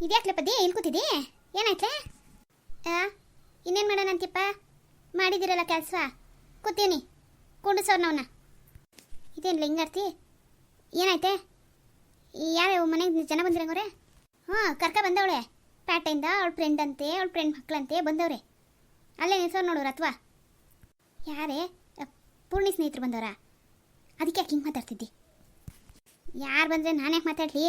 ಇದ್ಯಾಕ್ಲೆ they ಇಲ್ಲಿ ಕೂತಿದ್ದಿ ಏನಾಯ್ತೆ ಆ, ಇನ್ನೇನು ಮಾಡೋಣ ಅಂತಿಪ್ಪ ಮಾಡಿದಿರಲ್ಲ ಕೆಲಸ? ಕೂತೀನಿ. ಕುಂಡಿಸೋರ್ ನಾವನ್ನ ಇದೇನಿಲ್ಲ ಹಿಂಗಾರ್ತಿ ಏನಾಯ್ತೆ? ಯಾರ್ಯಾವ ಮನೆಗೆ ಜನ ಬಂದಿರಂಗವ್ರೆ? ಹಾಂ ಕರ್ಕ ಬಂದವಳೆ. ಪ್ಯಾಟೆಯಿಂದ ಅವಳ ಫ್ರೆಂಡ್ ಅಂತೆ, ಅವಳ ಫ್ರೆಂಡ್ ಮಕ್ಕಳಂತೆ ಬಂದವ್ರೆ. ಅಲ್ಲೇ ನಿಲ್ಸೋರು ನೋಡೋರು ಅಥವಾ ಯಾರೇ? ಪೂರ್ಣಿ ಸ್ನೇಹಿತರು ಬಂದವರಾ? ಅದಕ್ಕೆ ಯಾಕೆ ಹಿಂಗೆ ಮಾತಾಡ್ತಿದ್ದಿ? ಯಾರು ಬಂದರೆ ನಾನು ಯಾಕೆ ಮಾತಾಡಲಿ?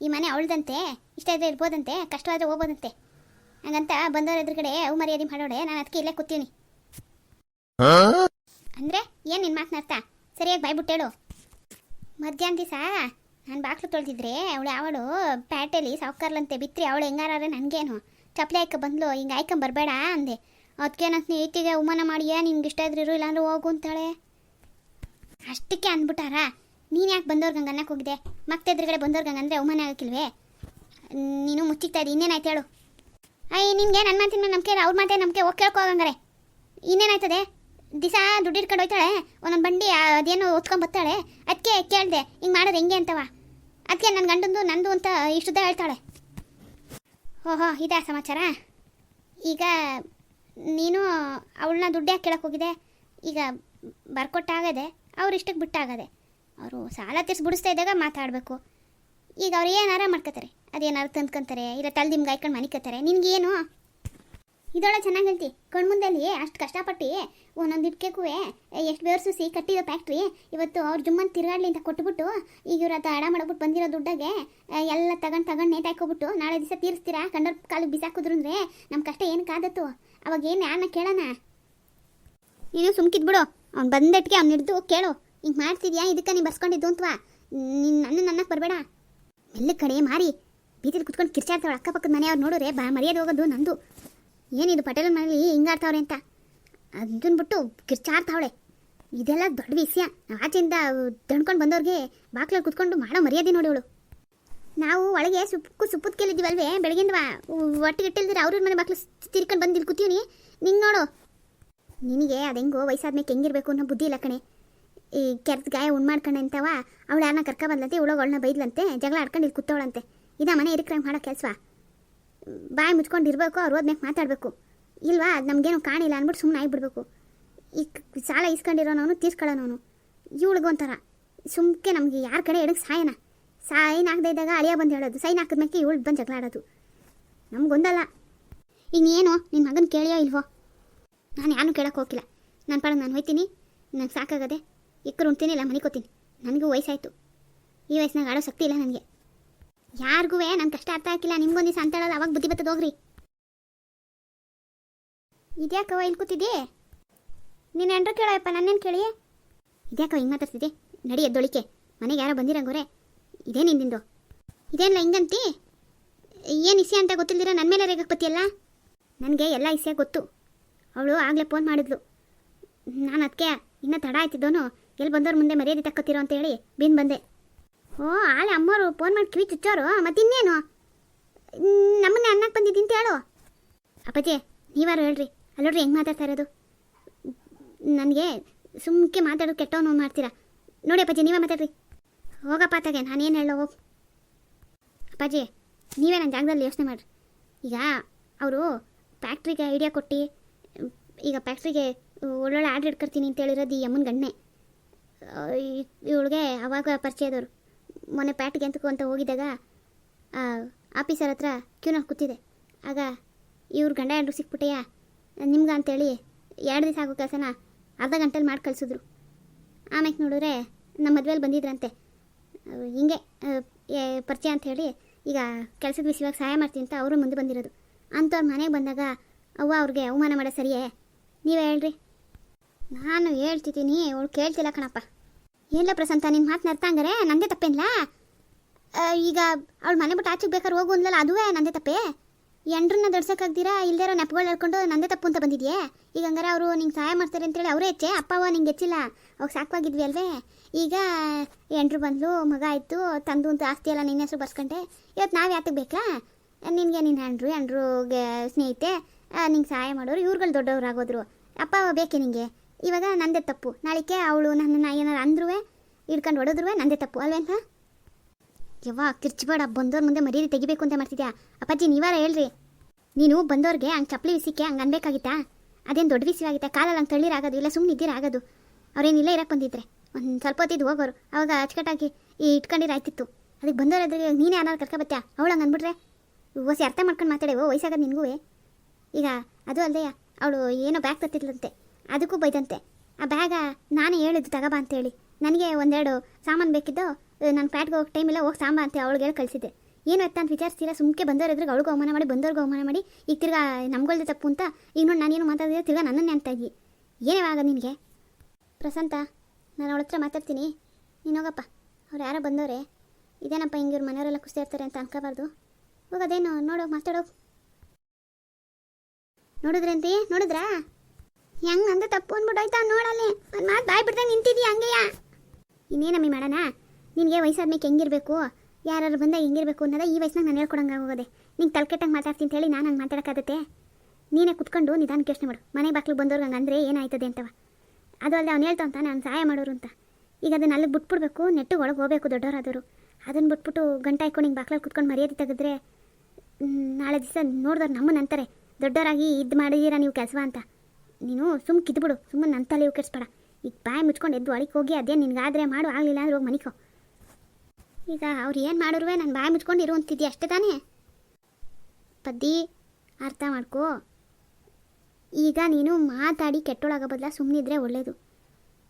ಈ ಮನೆ ಅವಳ್ದಂತೆ, ಇಷ್ಟ ಇದ್ರೆ ಇರ್ಬೋದಂತೆ, ಕಷ್ಟವಾದರೆ ಹೋಗ್ಬೋದಂತೆ. ಹಂಗಂತ ಬಂದವ್ರ ಎದುರುಗಡೆ ಅವು ಮರ್ಯಾದೆ ಮಾಡೋಡೆ ನಾನು ಅದಕ್ಕೆ ಇಲ್ಲೇ ಕೂತೀನಿ. ಅಂದರೆ ಏನು ನಿನ್ನ ಅರ್ಥ? ಸರಿಯಾಗಿ ಬಾಯ್ಬಿಟ್ಟೇಳು ಮಧ್ಯಾಹ್ನ ದಿವಸ ನಾನು ಬಾಕ್ಲು ತೊಳೆದಿದ್ರೆ ಅವಳು ಅವಳು ಪ್ಯಾಟೇಲಿ ಸಾವುಕಾರ್ಲಂತೆ ಬಿತ್ರಿ, ಅವಳು ಹೆಂಗಾರೆ ನನಗೇನು. ಚಪ್ಪಲಿ ಹಾಕ ಬಂದ್ಲು, ಹಿಂಗೆ ಆಯ್ಕೊಂಡ್ ಬರಬೇಡ ಅಂದೆ. ಅದಕ್ಕೆ ನನ್ನ ಸ್ನೇಹಿತಿಗೆ ಉಮಾನ ಮಾಡಿಯಾ, ನಿನ್ಗೆ ಇಷ್ಟ ಇದ್ರೂ ಇಲ್ಲಾಂದ್ರೆ ಹೋಗು ಅಂತಾಳೆ. ಅಷ್ಟಕ್ಕೆ ಅಂದ್ಬಿಟ್ಟಾರ? ನೀನು ಯಾಕೆ ಬಂದವ್ರಿಗೆ ಅನ್ನಕ್ಕೆ ಹೋಗಿದೆ ಮತ್ತೆ ಎದುರುಗಡೆ ಬಂದವ್ರಿಗೆ ಹಂಗಂದ್ರೆ ಅವಮಾನ ಆಗಕ್ಕಿಲ್ವೇ ನೀನು ಮುಚ್ಚಿಕ್ತಾ ಇದ್ದಿ, ಇನ್ನೇನಾಯ್ತು ಹೇಳು. ಅಯ್ಯ ನಿನ್ಗೆ ನನ್ನ ಮಾತಿನ ಮೇಲೆ ನಂಬಿಕೆ ಅವ್ರ ಮಾತೇ ನಂಬಿಕೆ, ಹೋಗಿ ಕೇಳ್ಕೋಗಂಗಾರೆ ಇನ್ನೇನಾಯ್ತದೆ? ದಿಸ ದುಡ್ಡು ಇಟ್ಕೊಂಡು ಹೋಯ್ತಾಳೆ? ಒಂದೊಂದು ಬಂಡಿ ಅದೇನೋ ಹೊತ್ಕೊಂಡ್ ಬರ್ತಾಳೆ? ಅದಕ್ಕೆ ಕೇಳಿದೆ, ಹಿಂಗೆ ಮಾಡೋದು ಹೆಂಗೆ ಅಂತವ? ಅದಕ್ಕೆ ನನ್ನ ಗಂಡಂದು, ನಂದು ಅಂತ ಇಷ್ಟುದ್ದ ಹೇಳ್ತಾಳೆ. ಓಹೋ, ಇದಾ ಸಮಾಚಾರ? ಈಗ ನೀನು ಅವಳನ್ನ ದುಡ್ಡು ಯಾಕೆ ಕೇಳಕ್ಕೆ ಹೋಗಿದೆ ಈಗ ಬರ್ಕೊಟ್ಟಾಗದೆ, ಅವ್ರು ಇಷ್ಟಕ್ಕೆ ಬಿಟ್ಟಾಗದೆ. ಅವರು ಸಾಲ ತೀರ್ಸಿ ಬಿಡಿಸ್ತಾ ಇದ್ದಾಗ ಮಾತಾಡಬೇಕು. ಈಗ ಅವ್ರು ಏನಾರ ಮಾಡ್ಕೋತಾರೆ? ಅದೇನಾರು ತಂದ್ಕೊಂತಾರೆ ಇಲ್ಲ ತಲೆ ನಿಮ್ಗೆ ಹಾಯ್ಕೊಂಡು ಮನಿಕತ್ತಾರೆ, ನಿನ್ಗೇನು? ಇದೊಳ ಚೆನ್ನಾಗಿ ಹೇಳ್ತಿ. ಕಣ್ಮುಂದಲ್ಲಿ ಅಷ್ಟು ಕಷ್ಟಪಟ್ಟು ಒಂದೊಂದು ಇಟ್ಕೆಗೂ ಎಷ್ಟು ಬೇರ್ಸುಸಿ ಕಟ್ಟಿರೋ ಫ್ಯಾಕ್ಟ್ರಿ ಇವತ್ತು ಅವ್ರು ಜುಮ್ಮನ್ ತಿರುಗಾಡ್ಲಿ ಅಂತ ಕೊಟ್ಬಿಟ್ಟು ಈಗ ಇವ್ರ ಹತ್ರ ಅಡ ಮಾಡ್ಬಿಟ್ಟು ಬಂದಿರೋ ದುಡ್ಡಾಗೆ ಎಲ್ಲ ತಗೊಂಡು ತಗೊಂಡು ನೇತಾಕೋಬಿಟ್ಟು ನಾಳೆ ದಿವಸ ತೀರಿಸ್ತೀರಾ? ಕಂಡೋರ್ ಕಾಲಿಗೆ ಬಿಸಾಕಿದ್ರು ಅಂದರೆ ನಮ್ಮ ಕಷ್ಟ ಏನು ಕಾದತ್ತು? ಅವಾಗ ಏನು ಯಾರನ್ನ ಕೇಳೋಣ? ನೀನು ಸುಮ್ಕಿದ್ಬಿಡು. ಅವ್ನು ಬಂದಟ್ಟಿಗೆ ಅವ್ನು ಹಿಡಿದು ಕೇಳು. ಹಿಂಗೆ ಮಾಡ್ತಿದ್ಯಾ? ಇದಕ್ಕೆ ನೀನು ಬರ್ಸ್ಕೊಂಡಿದ್ದು ಅಂತವಾ ನಿನ್ನ ನನ್ನ ನನ್ನಕ್ಕೆ ಬರಬೇಡ. ಎಲ್ಲ ಕಡೆ ಮಾರಿ. ಬೀದಿಲಿ ಕುತ್ಕೊಂಡು ಕಿರ್ಚಾಡ್ತಾವಳು ಅಕ್ಕಪಕ್ಕದ ಮನೆಯವ್ರು ನೋಡಿದ್ರೆ ಬಾ, ಮರ್ಯಾದೆ ಹೋಗೋದು ನಂದು. ಏನಿದು ಪಟೇಲ್ ಮನೇಲಿ ಹಿಂಗಾಡ್ತಾವ್ರೆ ಅಂತ? ಅದನ್ನ ಬಿಟ್ಟು ಕಿರ್ಚಾಡ್ತಾವಳೆ. ಇದೆಲ್ಲ ದೊಡ್ಡ ವಿಷಯ. ಆಚೆಯಿಂದ ದಣ್ಕೊಂಡು ಬಂದವ್ರಿಗೆ ಬಾಕ್ಲಲ್ಲಿ ಕುತ್ಕೊಂಡು ಮಾಡೋ ಮರ್ಯಾದೆ ನೋಡಿ ಅವಳು ನಾವು ಒಳಗೆ ಸುಪ್ಪು ಸುಪ್ಪದ ಕೇಳಿದ್ದೀವಲ್ವೇ, ಬೆಳಗಿಂದ ಇಟ್ಟಿಲ್ದಿರ ಅವ್ರ ಮನೆ ಬಾಕ್ಲು ತಿರ್ಕೊಂಡು ಬಂದಿಲ್ಲಿ ಕೂತೀವಿ ನಿಂಗೆ ನೋಡು. ನಿನಗೆ ಅದೆಂಗೋ ವಯಸ್ಸಾದ್ಮೇಲೆ ಹೆಂಗಿರ್ಬೇಕು ಅನ್ನೋ ಬುದ್ಧಿ ಇಲ್ಲ ಕಣೆ. ಈ ಕೆರ್ದ ಗಾಯ ಉಣ್ ಮಾಡ್ಕೊಂಡೆ ಅಂತವ ಅವಳು ಯಾರನ್ನ ಕರ್ಕ ಬಂದ್ಲಂತೆ ಇವಳೋಗ ಅವಳನ್ನ ಬೈದ್ಲಂತೆ, ಜಗಳ ಆಡ್ಕೊಂಡು ಇಲ್ಲಿ ಕೂತವಳಂತೆ. ಇದ ಮನೆ ಇರಿಕ್ರಂಗೆ ಮಾಡೋ ಕೆಲಸ ಬಾಯಿ ಮುಚ್ಕೊಂಡು ಇರಬೇಕು, ಅವ್ರು ಹೋದ್ಮೇಲೆ ಮಾತಾಡಬೇಕು. ಇಲ್ವಾ, ಅದು ನಮಗೇನು ಕಾಣಿಲ್ಲ ಅಂದ್ಬಿಟ್ಟು ಸುಮ್ಮನೆ ಆಗಿಬಿಡ್ಬೇಕು ಈ ಸಾಲ ಇಸ್ಕೊಂಡಿರೋನವನು ತೀರ್ಸ್ಕೊಳ್ಳೋನವನು. ಇವಳಿಗೂ ಒಂಥರ ಸುಮ್ಕೆ ನಮಗೆ ಯಾರ ಕಡೆ ಎಡಕ್ಕೆ ಸಾಯನ? ಸೈನ್ ಆಗದೆ ಇದ್ದಾಗ ಅಳಿಯ ಬಂದು ಹೇಳೋದು. ಸೈನ್ ಹಾಕಿದ್ಮೇಲೆ ಇವಳು ಬಂದು ಜಗಳ ಆಡೋದು. ನಮ್ಗೊಂದಲ್ಲ. ಇನ್ನೇನು ನೀನು ನಿನ್ನ ಮಗನ ಕೇಳಿಯೋ ಇಲ್ವೋ? ನಾನು ಯಾರನ್ನೂ ಕೇಳೋಕೆ ಹೋಗಿಲ್ಲ ನನ್ನ ಪಾಡ ನಾನು ಹೋಯ್ತೀನಿ. ನಂಗೆ ಸಾಕಾಗದೆ. ಇಕ್ಕರು ಉಣ್ತೀನಿಲ್ಲ ಮನಿಕೋತೀನಿ ಮನೆ ಕೂತೀನಿ ನನಗೂ ವಯಸ್ಸಾಯಿತು. ಈ ವಯಸ್ಸಿನಾಗ ಆಡೋ ಶಕ್ತಿ ಇಲ್ಲ ನನಗೆ. ಯಾರಿಗೂ ನನ್ನ ಕಷ್ಟ ಅರ್ಥ ಆಗಿಲ್ಲ ನಿಮ್ಗೊಂದು ದಿವಸ ಅಂತ ಹೇಳೋದು ಅವಾಗ ಬುದ್ಧಿ ಬರ್ತದೆ ಹೋಗ್ರಿ. ಇದ್ಯಾಕವ ಇಲ್ಲಿ ಕೂತಿದ್ದಿ? ನೀನು ಎಂಡ್ರು ಕೇಳೋಯಪ್ಪ ನನ್ನೇನು ಕೇಳಿ? ಇದ್ಯಾಕವ ಹಿಂಗೆ ಮಾತಾಡ್ತಿದ್ದೆ? ನಡಿ ಎದ್ದೊಳಿಕೆ. ಮನೆಗೆ ಯಾರೋ ಬಂದಿರಂಗೋರೆ ಇದೇ ನಿಂದಿಂದು. ಇದೇನಿಲ್ಲ ಹಿಂಗಂತಿ? ಏನು ಇಸೆ ಅಂತ ಗೊತ್ತಿಲ್ದಿರ ನನ್ನ ಮೇಲೆ ರೇಗಕ್ಕೆ ಬತ್ತಿಯಲ್ಲ? ನನಗೆ ಎಲ್ಲ ಇಸೆ ಗೊತ್ತು. ಅವಳು ಆಗಲೇ ಫೋನ್ ಮಾಡಿದ್ಲು. ನಾನು ಅದಕ್ಕೆ ಇನ್ನೂ ತಡ ಆಯ್ತಿದ್ದೋನು. ಎಲ್ಲಿ ಬಂದವ್ರ ಮುಂದೆ ಮರ್ಯಾದೆ ತಕ್ಕೋತಿರೋ ಅಂತ ಹೇಳಿ ಬಿನ್ ಬಂದೆ. ಓ ಆಳೆ ಅಮ್ಮವರು ಫೋನ್ ಮಾಡಿ ಕಿವಿ ಚುಚ್ಚೋರು ಮತ್ತಿನ್ನೇನು ನಮ್ಮನ್ನೇ ಅನ್ನಕ್ಕೆ ಬಂದಿದ್ದೀನಿ ಅಂತ ಹೇಳು. ಅಪ್ಪಾಜಿ, ನೀವಾರು ಹೇಳ್ರಿ. ಅಲ್ಲೋಡ್ರಿ ಹೆಂಗೆ ಮಾತಾಡ್ತಾ ಇರೋದು? ನನಗೆ ಸುಮ್ಕೆ ಮಾತಾಡೋದು ಕೆಟ್ಟವನು ಮಾಡ್ತೀರಾ? ನೋಡಿ ಅಪ್ಪಾಜಿ, ನೀವೇ ಮಾತಾಡ್ರಿ. ಹೋಗಪ್ಪ ನಾನು ನಾನೇನು ಹೇಳೋ ಹೋಗಿ. ಅಪ್ಪಾಜಿ, ನೀವೇ ನನ್ನ ಜಾಗದಲ್ಲಿ ಯೋಚನೆ ಮಾಡಿರಿ. ಈಗ ಅವರು ಫ್ಯಾಕ್ಟ್ರಿಗೆ ಐಡಿಯಾ ಕೊಟ್ಟು, ಈಗ ಫ್ಯಾಕ್ಟ್ರಿಗೆ ಒಳ್ಳೊಳ್ಳೆ ಆರ್ಡ್ರ್ ಇಟ್ಕೊಡ್ತೀನಿ ಅಂತ ಈ ಅಮ್ಮನ ಗಣ್ಣೆ ಇವಳಿಗೆ ಅವಾಗ ಪರಿಚಯದವರು. ಮೊನ್ನೆ ಪ್ಯಾಟ್ಗೆ ಅಂತ ಹೋಗಿದ್ದಾಗ ಆಫೀಸರ್ ಹತ್ರ ಕ್ಯೂನಲ್ಲಿ ಕೂತಿದೆ. ಆಗ ಇವ್ರ ಗಂಡ ಎಂಟು ಸಿಕ್ಬಿಟ್ಟೆಯ? ನಿಮ್ಗೆ ಅಂತೇಳಿ ಎರಡು ದಿವಸ ಆಗೋ ಕೆಲಸನ ಅರ್ಧ ಗಂಟೆಲಿ ಮಾಡಿ ಕಳಿಸಿದ್ರು. ಆಮೇಲೆ ನೋಡಿದ್ರೆ ನಮ್ಮ ಮದುವೆಲಿ ಬಂದಿದ್ರಂತೆ. ಹಿಂಗೆ ಪರಿಚಯ ಅಂತ ಹೇಳಿ ಈಗ ಕೆಲಸದ ವಿಷಯವಾಗಿ ಸಹಾಯ ಮಾಡ್ತೀನಿ ಅಂತ ಅವರು ಮುಂದೆ ಬಂದಿರೋದು. ಅಂಥವ್ರು ಮನೆಗೆ ಬಂದಾಗ ಅವ್ವ ಅವ್ರಿಗೆ ಅವಮಾನ ಮಾಡೋ ಸರಿಯೇ? ನೀವೇ ಹೇಳ್ರಿ. ನಾನು ಹೇಳ್ತಿದ್ದೀನಿ, ಅವಳು ಕೇಳ್ತಿಲ್ಲ ಕಣಪ್ಪ. ಏನಿಲ್ಲ ಪ್ರಸಂತ ನಿನ್ನ ಮಾತನ್ನ ಹಂಗಾರೆ? ನಂದೇ ತಪ್ಪೇನಿಲ್ಲ ಈಗ ಅವಳು ಮನೆ ಬಿಟ್ಟು ಆಚೆಗೆ ಬೇಕಾದ್ರೆ ಹೋಗು ಅಂದ್ಲಲ್ಲ, ಅದುವೇ ನಂದೇ ತಪ್ಪೇ? ಎಂಡ್ರನ್ನ ದಡ್ಸೋಕ್ಕಾಗ್ದಿರಾ? ಇಲ್ದಿರೋ ನೆಪಗಳು ಹೇಳ್ಕೊಂಡು ನಂದೇ ತಪ್ಪು ಅಂತ ಬಂದಿದೆಯೇ? ಈಗ ಹಂಗಾರೆ ಅವರು ನಿಂಗೆ ಸಹಾಯ ಮಾಡ್ತಾರೆ ಅಂತೇಳಿ ಅವರೇ ಹೆಚ್ಚೆ ಅಪ್ಪ, ಅವ್ವ ನಿಂಗೆ ಹೆಚ್ಚಿಲ್ಲ ಅವಾಗ ಸಾಕವಾಗಿದ್ವಿ ಅಲ್ವೇ? ಈಗ ಎಂಡ್ರು ಬಂದ್ಲು, ಮಗ ಆಯಿತು, ತಂದು ಅಂತ ಆಸ್ತಿ ಎಲ್ಲ ನಿನ್ನ ಹೆಸರು ಬರ್ಸ್ಕೊಂಡೆ. ಇವತ್ತು ನಾವು ಯಾತಕ್ಕೆ ಬೇಕಾ? ನಿನಗೆ ನಿನ್ನ ಹೆಂಡ್ರು ಹೆಂಡ್ರುಗೆ ಸ್ನೇಹಿತೆ ನಿಂಗೆ ಸಹಾಯ ಮಾಡೋರು, ಇವ್ರುಗಳು ದೊಡ್ಡವರಾಗೋದ್ರು. ಅಪ್ಪ ಬೇಕೆ ನಿಂಗೆ? ಇವಾಗ ನಂದೇ ತಪ್ಪು. ನಾಳಿಕೆ ಅವಳು ನನ್ನನ್ನು ಏನಾರು ಅಂದ್ರೂ ಹಿಡ್ಕೊಂಡು ಹೊಡೆದ್ರು ನಂದೇ ತಪ್ಪು ಅಲ್ವೇಂತ ಯವ್ವ, ಕಿರ್ಚ್ಬೇಡ ಬಂದವ್ರ ಮುಂದೆ ಮರ್ಯಾದೆ ತೆಗಿಬೇಕು ಅಂತ ಮಾಡ್ತಿದ್ಯಾ? ಅಪ್ಪಾಜಿ, ನೀವಾರ ಹೇಳ್ರಿ. ನೀನು ಬಂದವ್ರಿಗೆ ಹಂಗೆ ಚಪ್ಪಲಿ ವಿಸಿಕ್ಕೆ ಹಂಗೆ ಅನ್ಬೇಕಾಗಿತ್ತಾ? ಅದೇನು ದೊಡ್ಡ ವಿಸಿ ಆಗಿತ್ತಾ ಕಾಲಲ್ಲಿ ಹಂಗೆ ತಳ್ಳಿರಾಗೋದು, ಇಲ್ಲ ಸುಮ್ಮನೆ ಇದ್ದಿರಾಗೋದು ಅವ್ರೇನಿಲ್ಲ ಇರಕ್ಕೆ ಬಂದಿದ್ರೆ? ಒಂದು ಸ್ವಲ್ಪ ಹೊತ್ತಿದ್ದು ಹೋಗೋರು. ಅವಾಗ ಅಚ್ಚುಕಟ್ಟಾಗಿ ಈ ಇಟ್ಕೊಂಡಿರ ಆಯ್ತಿತ್ತು. ಅದಕ್ಕೆ ಬಂದವ್ರ ಅದ್ರಿಗೆ ನೀನೇ ಯಾರು ಕರ್ಕೊಬತ್ತ್ಯಾ ಅವಳು ಹಂಗೆ ಅಂದ್ಬಿಟ್ರೆ ಹೊಸಿ ಅರ್ಥ ಮಾಡ್ಕೊಂಡು ಮಾತಾಡೇವೋ ವಯಸ್ಸಾಗದು ನಿನಗೂ ಈಗ ಅದು ಅಲ್ಲದೆ ಅವಳು ಏನೋ ಬ್ಯಾಗ್ ತತ್ತಿದ್ಲಂತೆ ಅದಕ್ಕೂ ಬೈದಂತೆ. ಆ ಬ್ಯಾಗ ನಾನು ಹೇಳಿದ್ದು ತಗೋಬಾ ಅಂತೇಳಿ. ನನಗೆ ಒಂದೆರಡು ಸಾಮಾನು ಬೇಕಿದ್ದು ನಾನು ಫ್ಯಾಟ್ಗೆ ಹೋಗಿ ಟೈಮ್ ಇಲ್ಲ, ಹೋಗಿ ಸಾಂಬಾ ಅಂತ ಅವಳಿಗೆ ಹೇಳಿ ಕಳಿಸಿದ್ದೆ. ಏನು ಅಂತ ವಿಚಾರಿಸ್ತೀರಾ? ಸುಮ್ಕೆ ಬಂದವ್ರ ಎದುರಿಗೆ ಅವಳಿಗೂ ಅವಮಾನ ಮಾಡಿ, ಬಂದವ್ರಿಗೂ ಅವಮಾನ ಮಾಡಿ, ಈಗ ತಿರ್ಗಾ ನಮ್ಗಳ್ದೆ ತಪ್ಪು ಅಂತ ಈಗ ನೋಡಿ ನಾನೇನು ಮಾತಾಡಿದ್ರೆ ತಿರ್ಗಾ ನನ್ನನ್ನೇ ಅಂತ ಇದ್ವಿ ಏನೇ ಆಗ ನಿನಗೆ? ಪ್ರಶಾಂತ ನಾನು ಅವಳ ಹತ್ರ ಮಾತಾಡ್ತೀನಿ. ನೀನು ಹೋಗಪ್ಪ. ಅವ್ರು ಯಾರೋ ಬಂದವ್ರೆ. ಇದೇನಪ್ಪ ಹಿಂಗೆ ಇವ್ರ ಮನೆಯವರೆಲ್ಲ ಖುಷಿ ಇರ್ತಾರೆ ಅಂತ ಅನ್ಕೋಬಾರ್ದು. ಹೋಗೋದೇನು ನೋಡೋ ಮಾತಾಡೋ ನೋಡಿದ್ರಂತೆ? ನೋಡಿದ್ರಾ? ಹೆಂಗ್ ನಂದು ತಪ್ಪು ಅಂದ್ಬಿಟ್ಟೋಯ್ತಾ ನೋಡಲ್ಲಿ. ಒಂದ್ ಮಾತು ಬಾಯ್ ಬಿಡ್ದೆ ನಿಂತಿದ್ದೀಯ ಹಂಗೆಯಾ? ಇನ್ನೇನಮ್ಮಿ ಮಾಡೋಣ? ನಿನಗೆ ವಯಸ್ಸಾದ್ಮೇಲೆ ಹೆಂಗಿರ್ಬೇಕು? ಯಾರು ಬಂದಾಗ ಹೆಂಗಿರ್ಬೇಕು ಅನ್ನೋದ ಈ ವಯಸ್ಸಿನಾಗ ನಾನು ಹೇಳ್ಕೊಡಂಗೆ ಆಗೋದೆ. ನಿಂಗೆ ತಲೆಕೆಟ್ಟಂಗೆ ಮಾತಾಡ್ತೀನಿ ಅಂತ ಹೇಳಿ ನಾನು ಹಂಗೆ ಮಾತಾಡೋಕ್ಕಾಗುತ್ತೆ. ನೀನೇ ಕುತ್ಕೊಂಡು ನಿಧಾನ ಯೋಚನೆ ಮಾಡು. ಮನೆ ಬಾಕ್ಲಿಗೆ ಬಂದವ್ರು ಹಂಗೆ ಅಂದರೆ ಏನಾಯ್ತದೆ ಅಂತವ. ಅದು ಅಲ್ಲದೆ ಅವ್ನು ಹೇಳ್ತಾವಂತ ನಾನು ಸಹಾಯ ಮಾಡೋರು ಅಂತ. ಈಗ ಅದನ್ನ ಅಲ್ಲಿಗೆ ಬಿಟ್ಬಿಡ್ಬೇಕು ನೆಟ್ಟು ಒಳಗೆ ಹೋಗ್ಬೇಕು ದೊಡ್ಡವರಾದವರು. ಅದನ್ನು ಬಿಟ್ಬಿಟ್ಟು ಗಂಟೆ ಹಾಕೊಂಡು ಹಿಂಗೆ ಬಾಕ್ಲಲ್ಲಿ ಕುತ್ಕೊಂಡು ಮರ್ಯಾದೆ ತೆಗೆದ್ರೆ ನಾಳೆ ದಿವಸ ನೋಡಿದವ್ರು ನಮ್ಮನ್ನ ಅಂತಾರೆ. ದೊಡ್ಡವರಾಗಿ ಇದು ಮಾಡಿದ್ದೀರಾ ನೀವು ಕೆಲಸ ಅಂತ. ನೀನು ಸುಮ್ಮ ಕಿದ್ಬಿಡು ಸುಮ್ಮನೆ ನನ್ನ ತಲೆ ಕೆಡಿಸ್ಬೇಡ. ಈಗ ಬಾಯಿ ಮುಚ್ಕೊಂಡು ಎದ್ದು ಒಳಗೆ ಹೋಗಿ ಅದೇ ನಿನಗಾದ್ರೆ ಮಾಡು, ಆಗಲಿಲ್ಲ ಅಂದ್ರೆ ಹೋಗಿ ಮನಿಕೋ ಈಗ ಅವ್ರು ಏನು ಮಾಡೋರುವೆ? ನಾನು ಬಾಯಿ ಮುಚ್ಕೊಂಡು ಇರು ಅಂತಿದ್ದೆ ಅಷ್ಟೇ ತಾನೇ? ಪದ್ದಿ, ಅರ್ಥ ಮಾಡ್ಕೋ. ಈಗ ನೀನು ಮಾತಾಡಿ ಕೆಟ್ಟೊಳಗ ಬದಲ ಸುಮ್ಮನಿದ್ರೆ ಒಳ್ಳೇದು.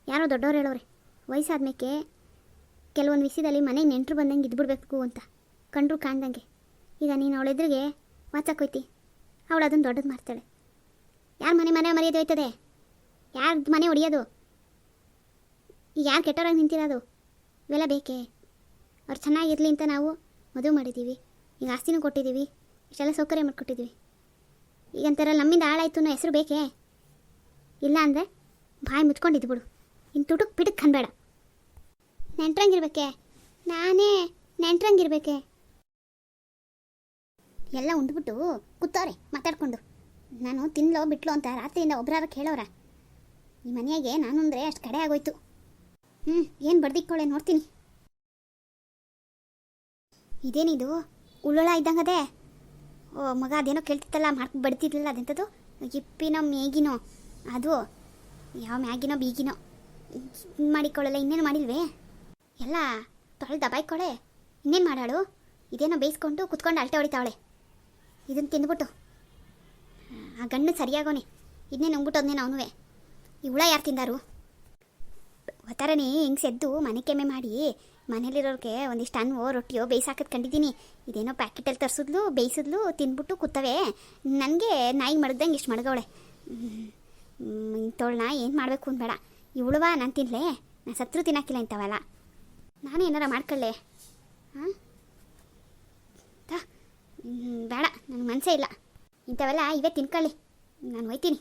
ಯಾರೋ ದೊಡ್ಡವ್ರು ಹೇಳೋರೆ ವಯಸ್ಸಾದ್ಮೇಕೆ ಕೆಲವೊಂದು ವಿಷಯದಲ್ಲಿ ಮನೆಗೆ ನೆಂಟರು ಬಂದಂಗೆ ಇದ್ಬಿಡ್ಬೇಕು ಅಂತ, ಕಂಡ್ರು ಕಾಣ್ದಂಗೆ. ಈಗ ನೀನು ಅವಳೆದ್ರಿಗೆ ವಾಚಕ್ಕೋಯ್ತಿ ಅವಳು ಅದನ್ನು ದೊಡ್ಡದು ಮಾಡ್ತಾಳೆ. ಯಾರ ಮನೆ ಮನೆ ಮರ್ಯಾದೆ ಹೋಯ್ತದೆ? ಯಾರ ಮನೆ ಹೊಡಿಯೋದು ಈಗ ಯಾರು ಕೆಟ್ಟವ್ರಾಗಿ ನಿಂತಿರೋದು? ಇವೆಲ್ಲ ಬೇಕೇ? ಅವ್ರು ಚೆನ್ನಾಗಿರಲಿ ಅಂತ ನಾವು ಮದುವೆ ಮಾಡಿದ್ದೀವಿ. ಈಗ ಆಸ್ತಿನೂ ಕೊಟ್ಟಿದ್ದೀವಿ. ಇಷ್ಟೆಲ್ಲ ಸೌಕರ್ಯ ಮಾಡಿಕೊಟ್ಟಿದ್ದೀವಿ. ಈಗ ಅಂತಾರ ನಮ್ಮಿಂದ ಹಾಳಾಯ್ತು ಅನ್ನೋ ಹೆಸರು ಬೇಕೇ? ಇಲ್ಲ ಅಂದರೆ ಬಾಯಿ ಮುಚ್ಕೊಂಡು ಬಿಡು. ಇನ್ನು ತುಟುಕ್ ಪಿಟಕ್ ಅನ್ಬೇಡ. ನೆಂಟ್ರಂಗಿರ್ಬೇಕೆ? ನಾನೇ ನೆಂಟ್ರಂಗಿರ್ಬೇಕೆ? ಎಲ್ಲ ಉಂಡ್ಬಿಟ್ಟು ಕೂತವ್ರೆ, ಮಾತಾಡ್ಕೊಂಡು. ನಾನು ತಿನ್ಲೋ ಬಿಟ್ಲೋ ಅಂತ ರಾತ್ರಿಯಿಂದ ಒಬ್ರಾರ ಕೇಳೋರ ಈ ಮನೆಯಾಗೆ ನಾನು ಅಂದರೆ ಅಷ್ಟು ಕಡೆ ಆಗೋಯ್ತು. ಹ್ಞೂ ಏನು ಬಡ್ದಿಕ್ಕೊಳ್ಳೆ ನೋಡ್ತೀನಿ. ಇದೇನಿದು? ಉಳ್ಳೊಳ ಇದ್ದಂಗದೆ? ಓ, ಮಗ ಅದೇನೋ ಕೇಳ್ತಿತ್ತಲ್ಲ, ಮಾರ್ಕ್ ಬಡ್ತಿದ್ಲಲ್ಲ ಅದೆಂಥದ್ದು ಇಪ್ಪಿನೋ ಮೇಗಿನೋ ಅದು ಯಾವ ಮ್ಯಾಗಿನೋ, ಬೀಗಿನೋ? ಮಾಡಿಕೊಳ್ಳಲ್ಲ, ಇನ್ನೇನು ಮಾಡಿಲ್ವೇ? ಎಲ್ಲ ತೊಳೆದು ದಬಾಯ್ಕೊಳೆ. ಇನ್ನೇನು ಮಾಡಾಳು? ಇದೇನೋ ಬೇಯಿಸ್ಕೊಂಡು ಕುತ್ಕೊಂಡು ಅಳ್ತೆ ಹೊಡಿತಾವಳೆ. ಇದನ್ನು ತಿಂದ್ಬಿಟ್ಟು. ಆ ಗಂಡು ಸರಿಯಾಗೋನೆ. ಇದನ್ನೇ ನುಂಗ್ಬಿಟ್ಟೋದ್ನೇನು ಅವನುವೆ? ಈ ಹುಳ ಯಾರು ತಿಂದಾರು? ಒತ್ತಾರನೇ ಹಿಂಗೆ ಸೆದ್ದು ಮನೆ ಕೆಮ್ಮೆ ಮಾಡಿ ಮನೇಲಿರೋರಿಗೆ ಒಂದಿಷ್ಟು ಅನ್ನವೋ ರೊಟ್ಟಿಯೋ ಬೇಯಿಸಾಕದ್ ಕಂಡಿದ್ದೀನಿ. ಇದೇನೋ ಪ್ಯಾಕೆಟಲ್ಲಿ ತರಿಸಿದ್ಲು, ಬೇಯಿಸಿದ್ಲು ತಿಂದ್ಬಿಟ್ಟು ಕೂತವೆ. ನನಗೆ ನಾಯಿ ಮಡಗ್ದಂಗೆ ಇಷ್ಟು ಮಡಗವಳೆ. ಇಂಥವಳನ್ನ ಏನು ಮಾಡಬೇಕು ಅನ್ಬೇಡ. ಇವಳುವ ನಾನು ತಿನ್ಲೇ. ನಾನು ಸತ್ರು ತಿನ್ನೋಕ್ಕಿಲ್ಲ ಇಂಥವಲ್ಲ. ನಾನು ಏನಾರ ಮಾಡ್ಕೊಳ್ಳೆ? ಹಾಂ ಬೇಡ, ನನಗೆ ಮನಸ್ಸೇ ಇಲ್ಲ. ಇಂಥವೆಲ್ಲ ಇವೇ ತಿನ್ಕೊಳ್ಳಿ. ನಾನು ಹೋಯ್ತೀನಿ.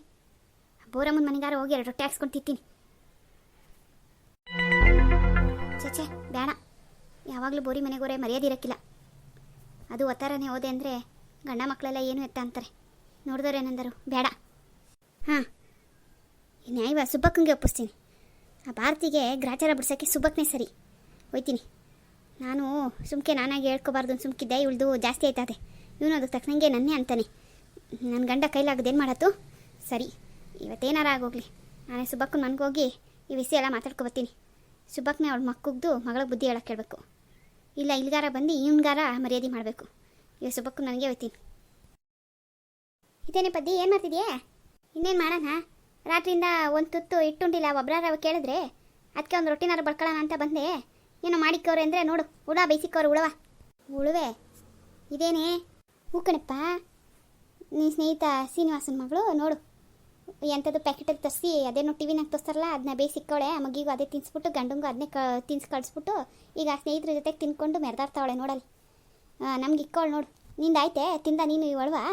ಬೋರಮ್ಮನ ಮನೆಗಾರ ಹೋಗಿ ಎರಡು ರೊಟ್ಟಿ ಹಾಕ್ಸ್ಕೊಂಡು ತಿಂತೀನಿ. ಚಚೆ ಬೇಡ. ಯಾವಾಗಲೂ ಬೋರಿ ಮನೆಗೋರೆ ಮರ್ಯಾದೆ ಇರೋಕ್ಕಿಲ್ಲ. ಅದು ಒತ್ತಾರನೇ ಹೋದೆ ಅಂದರೆ ಗಂಡ ಮಕ್ಕಳೆಲ್ಲ ಏನು ಎತ್ತ ಅಂತಾರೆ. ನೋಡಿದವ್ರು ಏನಂದರು? ಬೇಡ. ಹಾಂ. ನ್ಯಾಯವ ಸುಬ್ಬಕ್ಕಂಗೆ ಒಪ್ಪಿಸ್ತೀನಿ. ಆ ಭಾರತಿಗೆ ಗ್ರಾಚಾರ ಬಿಡ್ಸೋಕ್ಕೆ ಸುಬ್ಬಕ್ಕನೇ ಸರಿ. ಹೋಯ್ತೀನಿ. ನಾನು ಸುಮ್ಕೆ ನಾನಾಗಿ ಹೇಳ್ಕೊಬಾರ್ದು ಸುಮ್ಕಿದ್ದೆ ಇವಳ್ದು ಜಾಸ್ತಿ ಆಯ್ತದೆ. ಇವನು ಅದಕ್ಕೆ ತಕ್ಕನಂಗೆ ನನ್ನೇ ಅಂತಾನೆ. ನನ್ನ ಗಂಡ ಕೈಲಾಗದೇನು ಮಾಡತ್ತು? ಸರಿ, ಇವತ್ತೇನಾರ ಆಗೋಗ್ಲಿ. ನಾನೇ ಸುಬ್ಬಕ್ಕನ ಮನ್ಗೋಗಿ ಈ ವಿಷಯ ಎಲ್ಲ ಮಾತಾಡ್ಕೊಬತ್ತೀನಿ ಸುಬ್ಬಕ್ಕನೇ ಅವಳ ಮಕ್ಕುಗ್ದು ಮಗಳ ಬುದ್ಧಿ ಹೇಳಕ್ಕೆ ಹೇಳಬೇಕು. ಇಲ್ಲ, ಇಲ್ಗಾರ ಬಂದು ಇವನ್ಗಾರ ಮರ್ಯಾದೆ ಮಾಡಬೇಕು. ಇವ ಸುಬ್ಬಕ್ಕನ ನನಗೆ ಹೋಯ್ತೀನಿ ಇದೇನೇ ಪದ್ದಿ, ಏನು ಮಾಡ್ತಿದ್ಯಾ? ಇನ್ನೇನು ಮಾಡೋಣ? ರಾತ್ರಿಯಿಂದ ಒಂದು ತುತ್ತು ಇಟ್ಟುಂಡಿಲ್ಲ ಒಬ್ಬರಾರ ಕೇಳಿದ್ರೆ ಅದಕ್ಕೆ ಒಂದು ರೊಟ್ಟಿನಾರು ಬಡ್ಕೊಳ್ಳೋಣ ಅಂತ ಬಂದೆ. ಏನೋ ಮಾಡಿಕ್ಕವ್ರೆ ಅಂದರೆ ನೋಡು, ಹುಳ ಬೈಸಿಕ್ಕವ್ರು ಹುಳವ. ಹುಳುವೆ? ಇದೇನೇ? ಹೂ ಕಣಪ್ಪ ನೀ ಸ್ನೇಹಿತ ಶ್ರೀನಿವಾಸನ ಮಗಳು, ನೋಡು. ಎಂಥದ್ದು ಪ್ಯಾಕೆಟಲ್ಲಿ ತರಿಸಿ, ಅದೇನೋ ಟಿ ವಿನಾಗ ತೋರಿಸ್ತಾರಲ್ಲ ಅದನ್ನ ಬೇಯಿಸಿಕ್ಕವಳೆ ಆ ಮಗಿಗೂ ಅದೇ ತಿನ್ಸ್ಬಿಟ್ಟು, ಗಂಡಂಗೂ ಅದನ್ನೇ ಕ, ತಿನ್ಸಿ ಕಳಿಸ್ಬಿಟ್ಟು, ಈಗ ಸ್ನೇಹಿತರ ಜೊತೆಗೆ ತಿನ್ಕೊಂಡು ಮೆರೆದಾಡ್ತಾವಳೆ ನೋಡಲ್ಲಿ. ನಮ್ಗೆ ಇಕ್ಕವಳು ನೋಡು. ನಿಂದು ಆಯ್ತೆ, ತಿಂದ ನೀನು ಇವಳ್ವಾ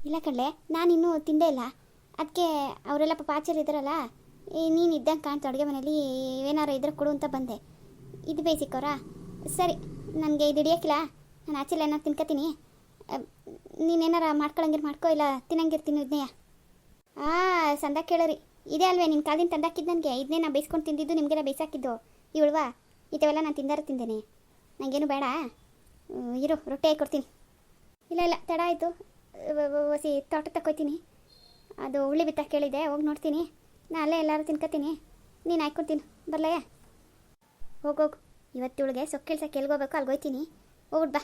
ಇಲ್ಲ ಕಣ್ಲೆ ನಾನಿನ್ನೂ ತಿಂದೇ ಇಲ್ಲ. ಅದಕ್ಕೆ ಅವರೆಲ್ಲ ಪಾಪ ಆಚಾರ ನೀನು ಇದ್ದಂಗೆ ಕಾಣ್ತು ಅಡುಗೆ ಮನೇಲಿ, ಏನಾರು ಇದ್ರೆ ಕೊಡು ಅಂತ ಬಂದೆ. ಇದು ಬೇಯಿಸಿಕ್ಕವ್ರಾ ಸರಿ, ನನಗೆ ಇದು ಹಿಡಿಯೋಕ್ಕಿಲ್ಲ. ನಾನು ಆಚೆಲ್ಲ ಏನಾರು ತಿನ್ಕೋತೀನಿ ನೀನೇನಾರ ಮಾಡ್ಕೊಳಂಗಿರ್ ಮಾಡ್ಕೋ ಇಲ್ಲ ತಿನ್ನಂಗಿರ್ತೀನಿ ಇದನ್ನೆಯ ಆ, ಸಂದ ಕೇಳರಿ. ಇದೇ ಅಲ್ವೇ ನಿಮ್ಮ ಕಾಲಿನ ತಂದಾಕಿದ್ದು ನನಗೆ. ಇದನ್ನೇ ನಾನು ಬೇಯಿಸ್ಕೊಂಡು ತಿಂದಿದ್ದು, ನಿಮಗೆಲ್ಲ ಬೇಯಿಸಾಕಿದ್ದು. ಇವಳ್ವಾ ಇಂಥವೆಲ್ಲ ನಾನು ತಿಂದಾರ ತಿಂದೇನೆ. ನನಗೇನು ಬೇಡ. ಇರು, ರೊಟ್ಟಿ ಕೊಡ್ತೀನಿ. ಇಲ್ಲ ಇಲ್ಲ, ತಡ ಆಯಿತು. ಹೊಸಿ ತೋಟ ತಕ್ಕೊಯ್ತೀನಿ ಅದು ಹುಳಿ ಬಿತ್ತ ಕೇಳಿದೆ, ಹೋಗಿ ನೋಡ್ತೀನಿ. ನಾನು ಅಲ್ಲೇ ಎಲ್ಲರೂ ತಿನ್ಕೋತೀನಿ ನೀನು ಹಾಕ್ಕೊಡ್ತೀನಿ ಬರಲಯ್ಯ? ಹೋಗೋಗು ಇವತ್ತಿವಳಿಗೆ ಸೊಕ್ಕಿಳ್ಸಕ್ಕೆ ಎಲ್ಗೋಬೇಕು ಹೋಗ್ತೀನಿ ಹೋಗ್ಬಿಟ್ಟು ಬಾ.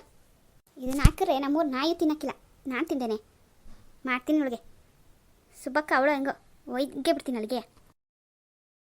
ಇದನ್ನ ಹಾಕಿದ್ರೆ ನಮ್ಮೂರು ನಾಯಿ ತಿನ್ನಕ್ಕಿಲ್ಲ. ನಾನು ತಿಂದೇನೆ. ಮಾಡ್ತೀನಿ ಅವಳಿಗೆ ಸುಬ್ಬಕ್ಕ, ಅವಳು ಹೆಂಗೋ, ಒಯ್ಗೆ ಬಿಡ್ತೀನಿ ಅಲ್ಲಿಗೆ.